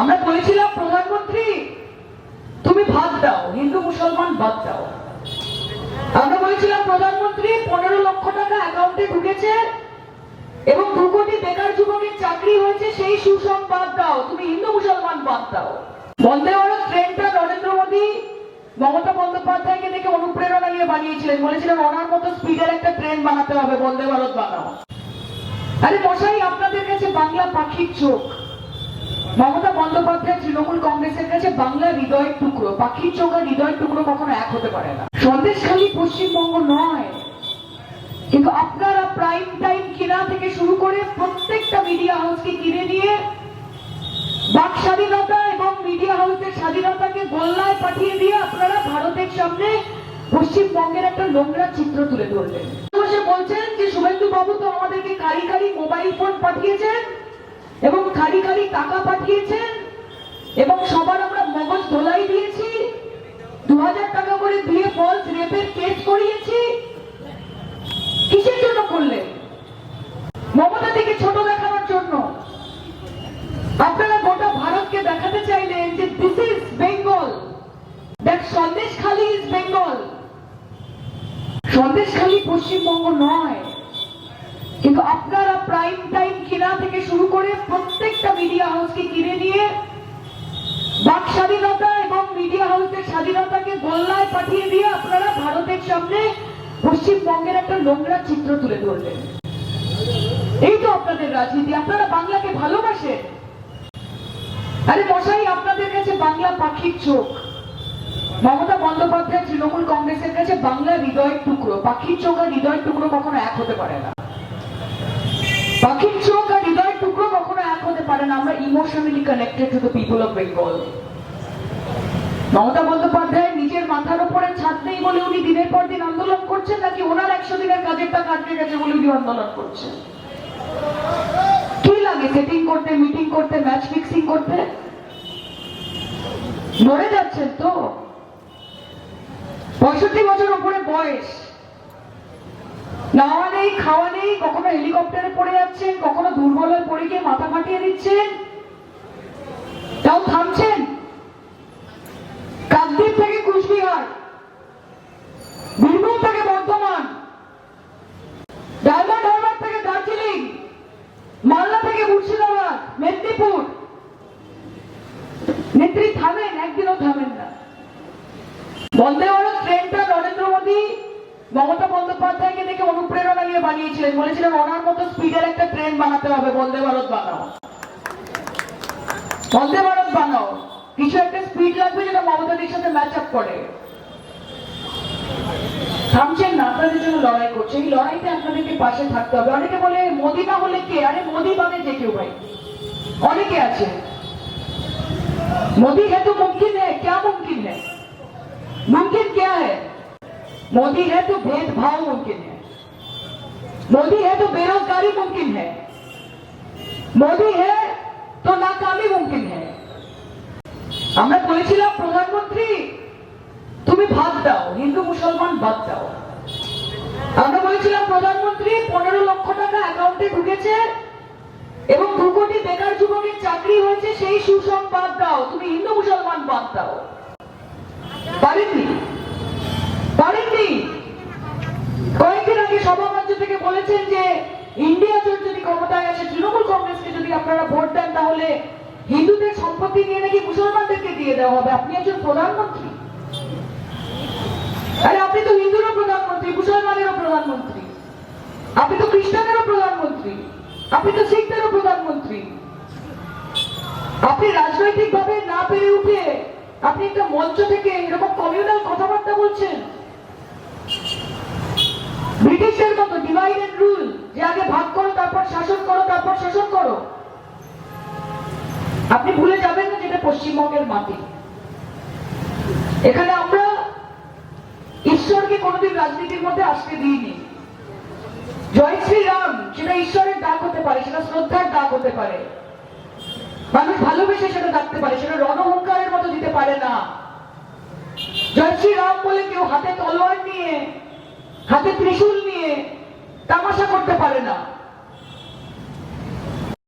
আমরা বলেছিলাম, প্রধানমন্ত্রী, তুমি ভাত দাও, হিন্দু মুসলমান বাদ দাও। আমরা বলেছিলাম, প্রধানমন্ত্রী, পনেরো লক্ষ টাকা অ্যাকাউন্টে ঢুকেছে এবং দু কোটি বেকার যুবকের চাকরি হয়েছে, সেই সুসংবাদ দাও, তুমি হিন্দু মুসলমান বাদ দাও। বন্দে ভারত, ট্রেনটা নরেন্দ্র মোদী, মমতা বন্দ্যোপাধ্যায়কে দেখে অনুপ্রেরণা নিয়ে বানিয়েছিলেন। বলেছিলেন, ওনার মতো স্পিডের একটা ট্রেন বানাতে হবে, বন্দে ভারত বানাও। আরে মশাই, আপনাদের কাছে বাংলা পাখির চোখ। মমতা বন্দ্যোপাধ্যায় তৃণমূল কংগ্রেসের কাছে বাংলা হৃদয়ের টুকরো। পাখির চোখ আর হৃদয়ের টুকরো কখনো এক হতে পারে না। সন্দেশখালী পশ্চিমবঙ্গ নয়। কিন্তু আপনারা প্রাইম টাইম কেনা থেকে শুরু করে প্রত্যেকটা মিডিয়া হাউসকে কিনে নিয়ে বাক স্বাধীনতা এবং মিডিয়া হাউসের স্বাধীনতাকে গোল্লায় পাঠিয়ে দিয়ে আপনারা ভারতের সামনে পশ্চিমবঙ্গের একটা নোংরা চিত্র তুলে ধরলেন। বসে বলছেন যে শুভেন্দু বাবু তো আমাদেরকে কারি কারি মোবাইল ফোন পাঠিয়েছেন খালি টাকা পাঠিয়েছেন এবং সবার আমরা মগজ ধোলাই দিয়েছি। দু হাজার টাকা করে দিয়ে ফলস রেপের কেস করিয়েছি। কিসের জন্য করলেন? মমতা থেকে ছোট দেখানোর জন্য। আপনারা গোটা ভারতকে দেখাতে চাইলেন যে দিস ইজ বেঙ্গল দেখ, সন্দেশ খালি ইজ বেঙ্গল সন্দেশ খালি পশ্চিমবঙ্গ নয়। কিন্তু আপনারা প্রাইম টাইম কেনা থেকে শুরু করে প্রত্যেকটা মিডিয়া হাউসকে কিনে নিয়ে বাক স্বাধীনতা এবং মিডিয়া হাউসের স্বাধীনতাকে গোল্লায় পাঠিয়ে দিয়ে আপনারা ভারতের সামনে পশ্চিমবঙ্গের একটা নোংরা চিত্র তুলে ধরলেন। এই তো আপনাদের রাজনীতি। আপনারা বাংলাকে ভালোবাসেন। আরে মশাই, আপনাদের কাছে বাংলা পাখির চোখ। মমতা বন্দ্যোপাধ্যায়, তৃণমূল কংগ্রেসের কাছে বাংলা হৃদয়ের টুকরো। পাখির চোখ আর হৃদয়ের টুকরো কখনো এক হতে পারে না পাখির চোখ আর হৃদয়ের টুকরো কখনো না আমরা emotionally connected to the people of Bengal Mamata Bandyopadhyay নিজের মাথার উপরে ছাদ নেই বলে উনি দিনের পর দিন আন্দোলন করছেন, নাকি ওনার একশো দিনের কাজের টাকা আটকে গেছে বলে উনি আন্দোলন করছেন? কি লাগে সেটিং করতে মিটিং করতে ম্যাচ ফিক্সিং করতে? মরে যাচ্ছেন তো। পঁয়ষট্টি বছর উপরে বয়স। নাওয়া নেই খাওয়া নেই, কখনো হেলিকপ্টারে পড়ে যাচ্ছেন, কখনো দুর্বল হয়ে পড়ে গিয়ে মাথা ফাটিয়ে দিচ্ছেন। তাও থামছেন। কাকদ্বীপ থেকে কুচবিহার, বীরভূম থেকে বর্ধমান ডায়মন্ড হারবার থেকে দার্জিলিং, মালদা থেকে মুর্শিদাবাদ, মেদিনীপুর। নেত্রী থামেন, একদিনও থামেন না। বন্দে ভারত, ট্রেনটা নরেন্দ্র মোদী মমতা বন্দ্যোপাধ্যায়কে দেখে অনুপ্রেরণা নিয়ে বানিয়েছিলেন বলেছিলেন ওনার মতো স্পিডের একটা ট্রেন বানাতে হবে বন্দে ভারত বানাও বন্দে ভারত বানাও কিছু একটা স্পিড লাগবে যেটা মমতাদির সাথে ম্যাচ আপ করে থামছেন না আপনাদের জন্য লড়াই করছে এই লড়াইতে আপনাদেরকে পাশে থাকতে হবে অনেকে বলে মোদি না হলে কে আরে মোদি বাদে যে কেউ ভাই অনেকে আছে मोदी है तो मुमकिन है क्या मुमकिन है मुमकिन क्या है मोदी है तो भेदभाव मुमकिन है मोदी है तो बेरोजगारी मुमकिन है मोदी है तो नाकामी मुमकिन है আমরা বলেছিলাম প্রধানমন্ত্রী তুমি ভাত দাও হিন্দু মুসলমান বাদ দাও আমরা বলেছিলাম প্রধানমন্ত্রী পনেরো লক্ষ টাকা অ্যাকাউন্টে ঢুকেছে এবং দু কোটি বেকার যুবকের চাকরি হয়েছে সেই সুসংবাদ দাও তুমি হিন্দু মুসলমান বাদ দাও পারেননি পারেননি থেকে বলেছেন যে ইন্ডিয়া জোট যদি ক্ষমতায় আসে তৃণমূল কংগ্রেসকে যদি আপনারা ভোট দেন, তাহলে হিন্দুদের সম্পত্তি নিয়ে নাকি মুসলমানদেরকে দিয়ে দেওয়া হবে। আপনি একজন প্রধানমন্ত্রী। আরে, আপনি তো হিন্দুরও প্রধানমন্ত্রী, মুসলমানেরও প্রধানমন্ত্রী। আপনি তো খ্রিস্টানেরও প্রধানমন্ত্রী। আপনি তো শিখদেরও প্রধানমন্ত্রী। আপনি রাজনৈতিক ভাবে না পেরে উঠে আপনি একটা মঞ্চ থেকে এরকম কমিউনাল কথাবার্তা বলছেন? ব্রিটিশদের মতো ডিভাইড এন্ড রুল যে আগে ভাগ করো, তারপর শাসন করো, তারপর শোষণ করো। আপনি ভুলে যাবেন না যেটা পশ্চিমবঙ্গের মাটি। এখানে আমরা ঈশ্বরকে কোনোদিন রাজনীতির মধ্যে আসতে দিইনি। জয় শ্রী রাম সেটা ঈশ্বরের ডাক হতে পারে, সেটা শ্রদ্ধার ডাক হতে পারে। মানুষ ভালোবেসে সেটা ডাকতে পারে, সেটা রণহংকারের মতো দিতে পারে না। জয় শ্রী রাম বলে কেউ হাতে তলোয়ার নিয়ে হাতে ত্রিশূল নিয়ে তামাশা করতে পারে না।